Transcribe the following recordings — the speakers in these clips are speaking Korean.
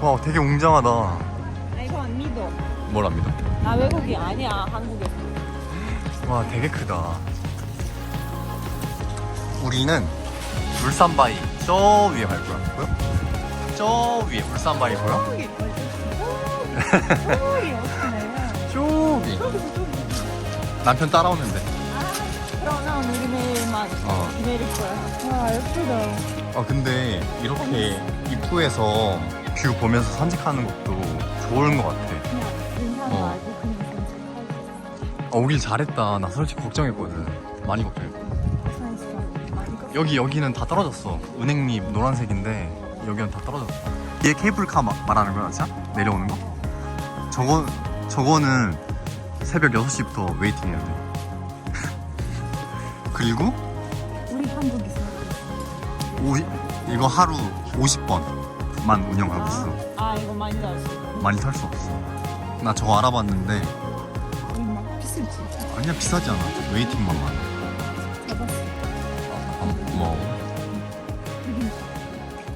와 되게 웅장하다. 나 이거 안 믿어. 뭘안 믿어? 나 외국이 아니야 한국에서. 와 되게 크다. 우리는 울산바위 저 위에 갈 거야. 보여? 저 위에 울산바위 보여? 저기 저기 어떡해. 저기. 남편 따라오는데. 그러면 우리 내일만 어. 기다릴 거야. 와 예쁘다. 아 근데 이렇게 입구에서 뷰 보면서 산책하는 것도 좋은 것 같아. 인사도 어. 알고 그냥 산책하고. 아, 오길 잘했다. 나 솔직히 걱정했거든. 많이 걱정했고. 사이즈 여기 여기는 다 떨어졌어. 은행잎 노란색인데 여기는 다 떨어졌어. 얘 케이블카 마- 말하는 거야, 진짜? 내려오는 거? 저거 저거는 새벽 6시부터 웨이팅해야 돼. 그리고 우리 한국에서. 오, 이거 하루 50번 만 운영하고 있어. 아 이거 많이 나왔어. 많이 탈수 없어. 나 저거 알아봤는데 비싸지. 아니야 비싸지 않아. 웨이팅만 많아. 잡았어. 아, 고마워.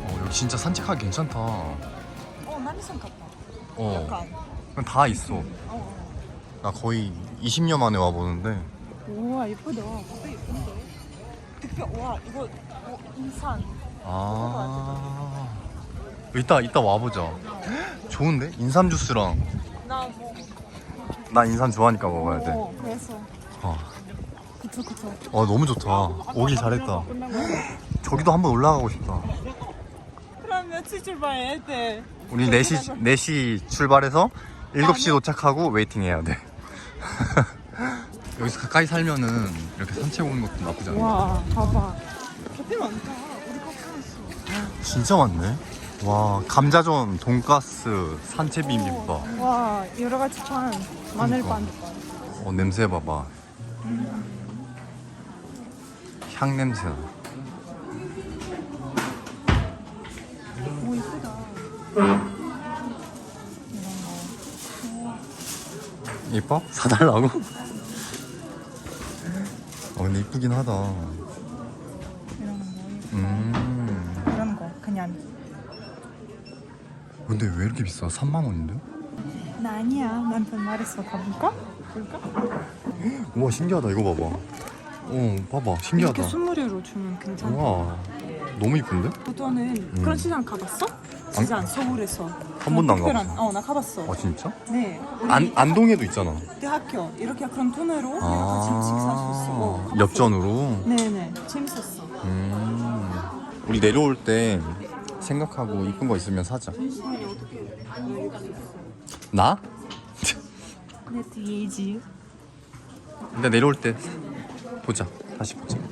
어, 여기 진짜 산책하기 괜찮다. 어 남이산 같다. 어, 약간. 그냥 다 있어. 어, 어. 나 거의 20년 만에 와보는데 우와 예쁘다. 진짜 예쁜데. 특별 와 이거 어, 인산. 아 이따 이따 와보자. 좋은데? 인삼 주스랑 나 뭐. 나 인삼 좋아하니까 먹어야 돼. 어, 그래서. 어, 그쵸 그쵸. 어 너무 좋다. 오길 잘했다. 저기도 한번 올라가고 싶다. 그럼 며칠 출발해야 돼? 우리 4시 4시 출발해서 7시 도착하고 웨이팅 해야 돼. 여기서 가까이 살면은 이렇게 산책 오는 것도 나쁘지 않아. 와 봐봐. 되게 많다. 우리 거 진짜 많네. 와 감자전, 돈가스, 산채 비빔밥. 와 여러 가지 판. 마늘 그러니까. 어 냄새 봐봐. 향 냄새. 나. 오 이쁘다. 이뻐? 사달라고? 어 근데 이쁘긴 하다. 이런 거. 음. 이런 거 그냥. 근데 왜 이렇게 비싸? 3만 원인데? 나 아니야. 남편 말했어. 가볼까? 볼까? 우와 신기하다 이거 봐봐. 어 봐봐 신기하다. 이렇게 선물로 주면 괜찮아. 우와 너무 이쁜데? 너는 그런 시장 가봤어? 시장 서울에서. 한 번도 안 특별한- 가봤어. 어, 나 가봤어. 아 진짜? 네. 우리 안 안동에도 있잖아. 대학교 이렇게 그런 돈으로 그냥 같이 음식 살수 있어. 어, 아 가봤어. 엽전으로. 네네. 재밌었어. 음. 우리 내려올 때 생각하고 이쁜 거 있으면 사자. 나? 내 뒤에지. 근데 내려올 때 보자. 다시 보자.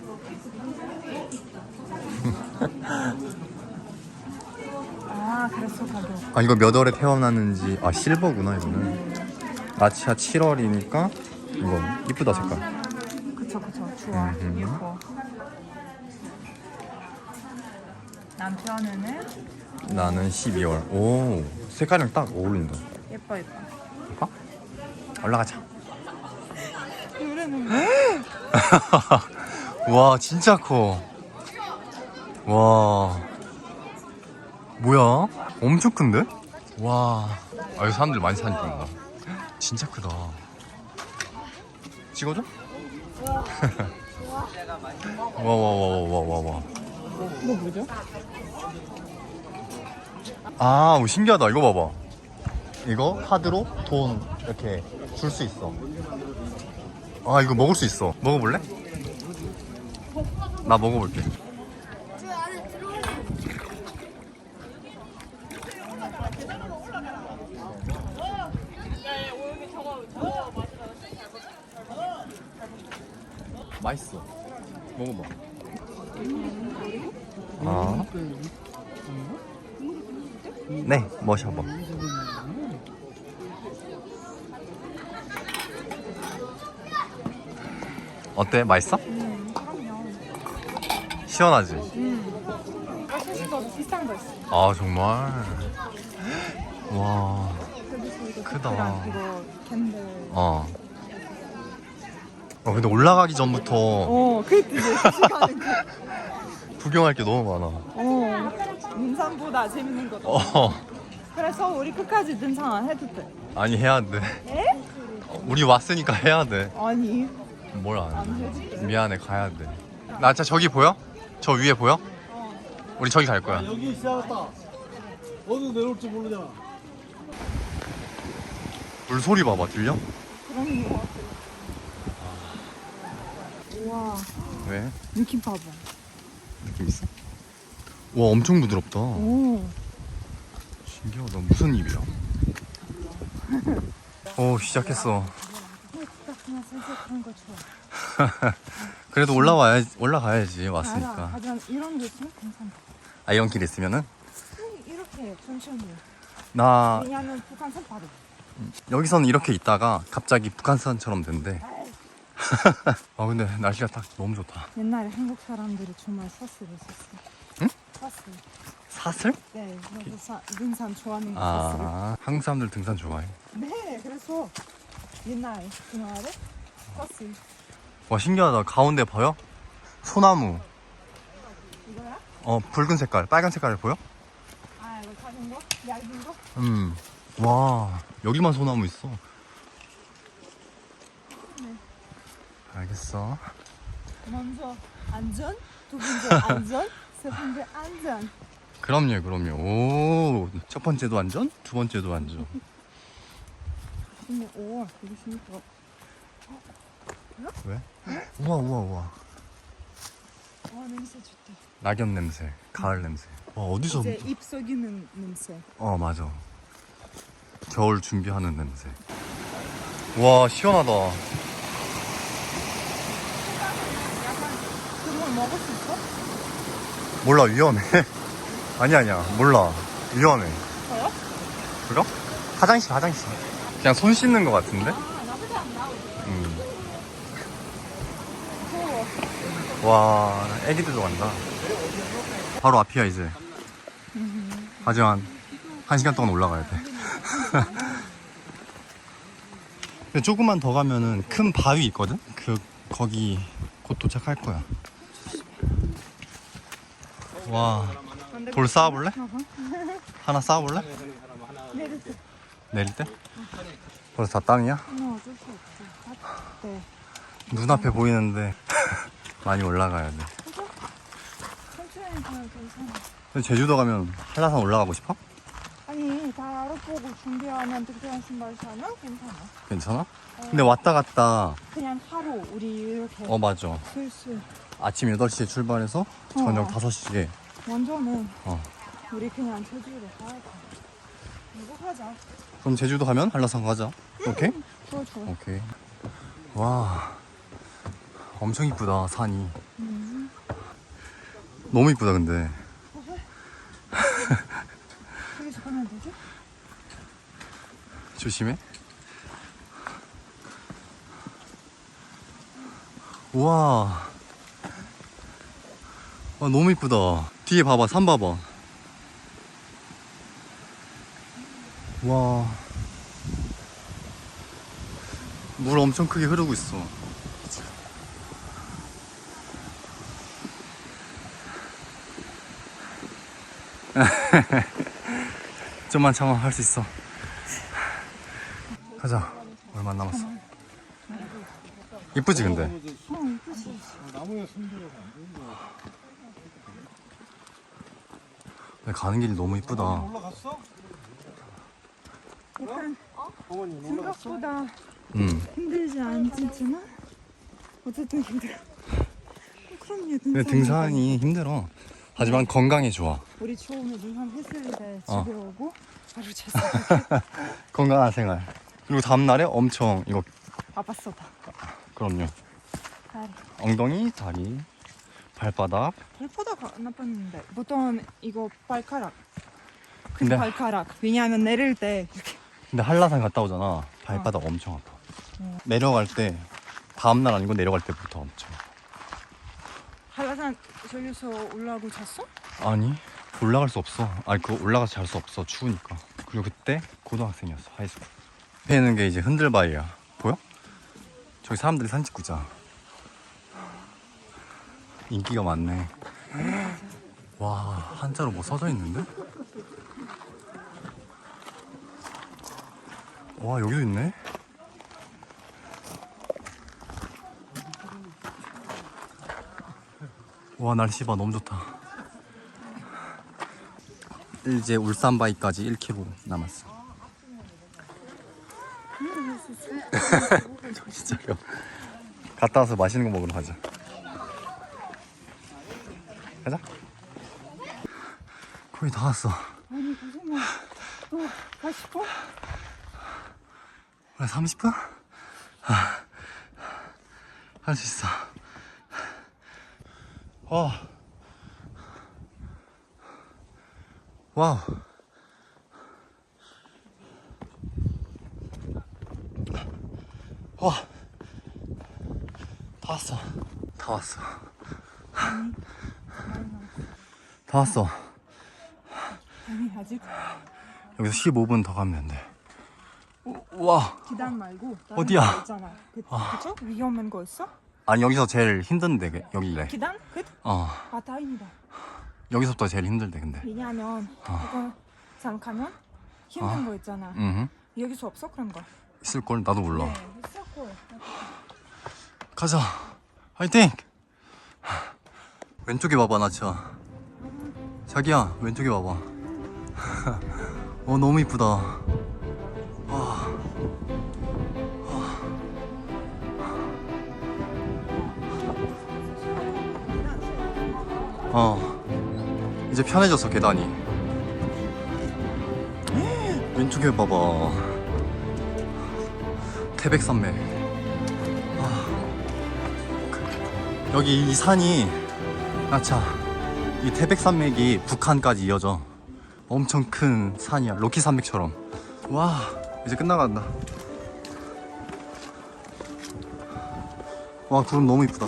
아 그래서 가격. 아 이거 몇 월에 태어났는지 아 실버구나 이거는. 나치아 7월이니까 이거 이쁘다 색깔. 그쵸 그쵸 좋아 음. 예뻐. 남편은 나는 12월. 오 색깔이랑 딱 어울린다. 예뻐 예뻐. 볼까? 올라가자. 노래는 와 진짜 커. 와 뭐야? 엄청 큰데? 와. 아 여기 사람들 많이 사니까. 진짜 크다. 찍어줘? 와 와 와 와 와 와 와. 뭐 뭐죠? 아 오, 신기하다. 이거 봐봐. 이거 카드로 돈 이렇게 줄 수 있어. 아 이거 먹을 수 있어. 먹어볼래? 나 먹어볼게. 맛있어. 먹어봐. 아. 네, 머셔봐. 어때? 맛있어? 시원하지? 음. 사실도 비싼 거 있어. 아 정말. 와. 크다. 이거 캔들. 어. 어 근데 올라가기 전부터 어 그때 이제 시간은 그. 구경할 게 너무 많아. 어. 인삼보다 재밌는 거. 어. 그래서 우리 끝까지 등산 안 해도 돼. 아니 해야 돼. 에? 우리 왔으니까 해야 돼. 아니 뭘안안 해? 미안해 가야 돼. 나 진짜 저기 보여? 저 위에 보여? 어. 우리 저기 갈 거야. 여기 시작했다. 어디 내려올지 모르잖아. 물 소리 봐봐 들려? 그런 거 같아. 와 왜? 느낌 봐봐. 느낌 있어? 와 엄청 부드럽다. 오. 신기하다. 무슨 입이야? 오 시작했어. 거 좋아. 그래도 올라와야 올라가야지. 왔으니까. 하지만 이런 게 있으면 괜찮다. 아 이런 길 있으면은 이렇게 천천히. 나 왜냐면 북한산 바로. 여기서는 이렇게 있다가 갑자기 북한산처럼 된대. 아 근데 날씨가 딱 너무 좋다. 옛날에 한국 사람들이 정말 사스를 썼어. 응? 사스. 사슬? 네, 사, 등산 좋아하는 거 사스를. 아 한국 사람들 등산 좋아해. 네, 그래서 옛날에 옛날에 사스. 와 신기하다. 가운데 보여? 소나무. 이거야? 어 붉은 색깔, 빨간 색깔 보여? 아, 이거 작은 거? 얇은 거? 음. 와 여기만 소나무 있어. 알겠어. 먼저 안전, 두 번째 안전, 세 번째 안전. 그럼요, 그럼요. 오, 첫 번째도 안전, 두 번째도 안전. 근데 오, 되게 신기해. 왜? 우와, 우와, 우와. 와, 냄새 좋다. 낙엽 냄새, 가을 냄새. 와, 어디서? 이제 입 속이는 냄새. 어, 맞아. 겨울 준비하는 냄새. 와, 시원하다. 그걸 먹을 수 있어? 몰라, 위험해. 아니, 아니야. 몰라. 위험해. 저요? 그거? 화장실, 화장실. 그냥 손 씻는 것 같은데? 아, 나쁘지 않나? 음. 무서워. 와, 애기들도 간다. 바로 앞이야, 이제. 하지만, 한 시간 동안 올라가야 돼. 근데 조금만 더 가면은 큰 바위 있거든? 그, 거기 곧 도착할 거야. 와, 돌 쌓아볼래? 하나 쌓아볼래? 내릴 때. 내릴 때? 벌써 다 땅이야? 어, 어쩔 수 없지. 아, 네. 눈앞에 보이는데 많이 올라가야 돼. 천천히 가면 괜찮아. 근데 제주도 가면 한라산 올라가고 싶어? 아니, 다 알아보고 준비하면 특별한 신발 사면 괜찮아. 괜찮아? 근데 왔다 갔다 그냥 하루 우리 이렇게 어 맞아 슬슬 아침 8시에 출발해서 저녁 어. 5시에 완전은 어. 우리 그냥 제주로 가야 돼. 이거 하자. 그럼 제주도 가면 한라산 가자 오케이? 좋아 좋아. 오케이 와 엄청 이쁘다 산이 음. 너무 이쁘다 근데 여기서 가면 되지? 조심해 우와 와 너무 이쁘다 뒤에 봐봐 산 봐봐 와. 물 엄청 크게 흐르고 있어. 좀만 참아 할 수 있어. 가자. 얼마 안 남았어. 이쁘지 근데. 어, 이쁘지. 나무에 손들어서 안 되는 거. 근데 가는 길이 너무 이쁘다. 올라갔어? 일단 어머니 올라갔어? 생각보다 음. 힘들지 않지만 어쨌든 힘들어. 어, 그럼요 등산. 근데 등산이 힘들어. 하지만 건강에 좋아. 우리 처음에 등산 했을 때 집에 어. 오고 바로 잤어. 건강한 생활. 그리고 다음 날에 엄청 이거 바빴어 다. 그럼요. 다리. 엉덩이, 다리, 발바닥. 발바닥 안 아팠는데 보통 이거 발가락. 그 근데- 발가락. 왜냐하면 내릴 때 이렇게 근데 한라산 갔다 오잖아. 발바닥 엄청 아파. 내려갈 때 다음 날 아니고 내려갈 때부터 엄청. 한라산 저기서 올라오고 잤어? 아니 올라갈 수 없어. 아니 그거 올라가서 잘 수 없어. 추우니까. 그리고 그때 고등학생이었어. 하이스쿨. 있는 게 이제 흔들바위야. 보여? 저기 사람들이 사진 찍고 있잖아. 인기가 많네. 와 한자로 뭐 써져 있는데? 와 여기도 있네. 와 날씨 봐 너무 좋다. 이제 울산 바이까지 1km 남았어. 정신 차려. 갔다 와서 맛있는 거 먹으러 가자. 가자. 거의 다 왔어. 아니 고생아 또 가시고? 그래 30분? 할수 있어. 와. 와우. 와. 다 왔어. 다 왔어. 다 왔어. 아니 아직 여기서 15분 더 가면 돼. 오, 와. 계단 말고 다른 어디야? 거 있잖아 그, 그쵸? 위험한 거 있어? 아니 여기서 제일 힘든데 그- 여기래. 계단? 끝? 어. 아 다행이다 여기서부터 제일 힘들대 근데. 왜냐면 아. 이거 잠깐만 힘든 거 있잖아 응. 여기서 없어 그런 거 있을 걸 나도 몰라. 네 있었고 가자. 화이팅. 왼쪽에 봐봐 나 진짜. 자기야 왼쪽에 봐봐. 어 너무 이쁘다. 와. 어. 이제 편해졌어 계단이. 왼쪽에 봐봐. 태백산맥. 여기 이 산이 아차 이 태백산맥이 북한까지 이어져 엄청 큰 산이야. 로키 산맥처럼. 와 이제 끝나간다. 와 구름 너무 이쁘다.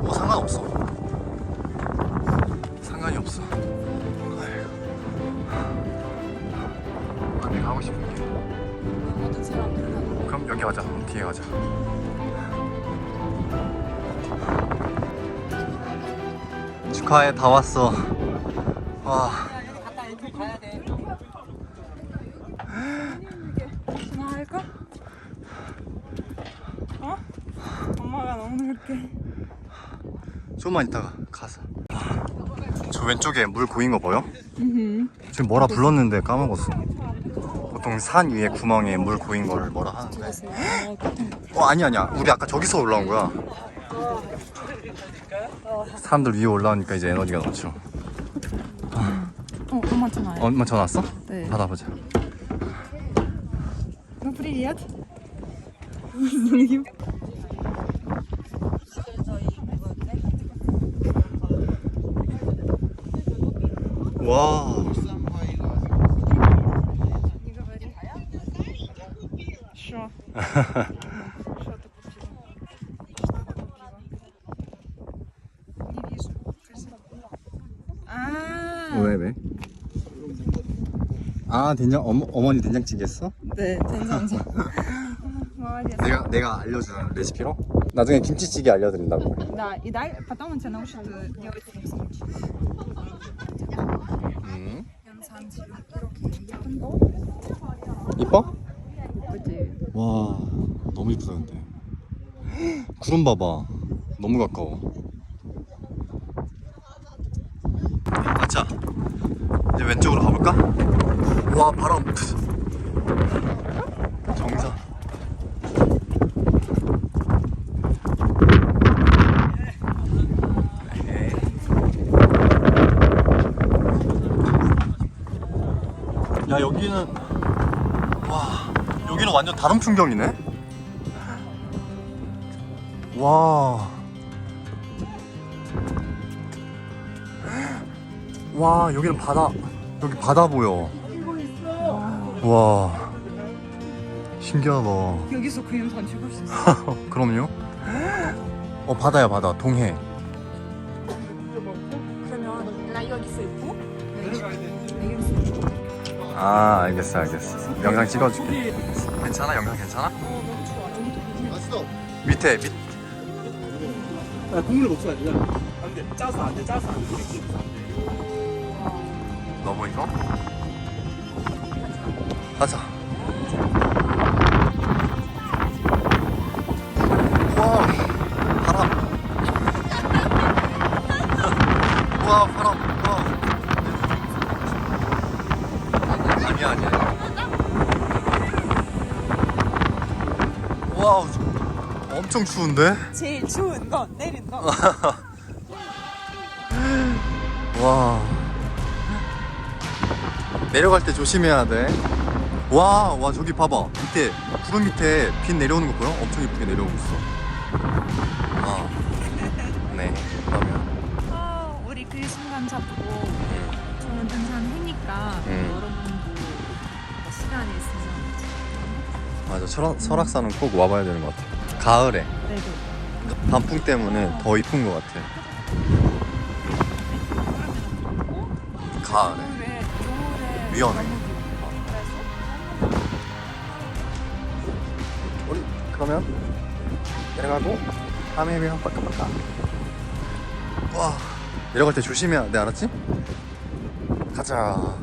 뭐 상관없어. 상관이 없어. 아이고. 아, 내가 하고 싶은 게. 그럼 여기 가자. 뒤에 가자. 축하해, 다 왔어. 와, 전화할까? 어? 엄마가 너무 늦게 좀만 있다가 가자. 저 왼쪽에 물 고인 거 보여? 지금 뭐라 불렀는데 까먹었어. 보통 산 위에 구멍에 물 고인 거를 뭐라 하는데. 어, 아니 아니야. 우리 아까 저기서 올라온 거야. 사람들 위에 올라오니까 이제 에너지가 넘쳐. 어 엄마 전화해 엄마 전화 왔어? 네 받아보자. Ну, привет. 와. Не говори. Что? 아 된장 어머, 어머니 된장찌개 했어? 네, 된장찌개. Молодец. 내가 내가 알려주는 레시피로? 나중에 김치찌개 알려드린다고. Да, и дай, потом он тебя научит э, делать 김치. 음. 양상추 이렇게 예쁜 거? 이뻐? 그치? 와 너무 이쁘다 근데. 구름 봐봐. 너무 가까워. 맞자. 이제 왼쪽으로 가볼까? 와 바람. 정상. 야 여기는 와 여기는 완전 다른 풍경이네 와. 와 여기는 바다 여기 바다 보여 와 신기하다 여기서 그 영상 찍을 수 있어. 그럼요 어 바다야 바다 동해 그러면 나 여기서 있고 여기서 있고. 아 알겠어 알겠어 영상 찍어줄게 괜찮아 영상 괜찮아? 맛있어. 밑에 밑 아, 국물 먹지. 그냥. 안 돼. 짜서 안 돼. 짜서 안 돼. 너무 이거? 가자. 와, 바람. 와, 바람. 와. 아니야, 아니야. 와, 엄청 추운데? 제일 추운 건 내린 거. 와. 내려갈 때 조심해야 돼. 와, 와, 저기 봐봐. 밑에, 구름 밑에 빛 내려오는 거 보여? 엄청 이쁘게 내려오고 있어. 와. 네, 그러면. 아, 우리 그 순간 잡고 좋은 등산 해니까 음. 여러분도 시간이 있으면 맞아, 설악, 설악산은 꼭 와봐야 되는 것 같아. 가을에. 네네. 단풍 때문에 더 이쁜 것 같아. 가을에. 겨울에 겨울에 위험해. 너무 그러면, 내려가고, 하메면 빠까빠까. 와, 내려갈 때 조심해야 돼, 알았지? 가자.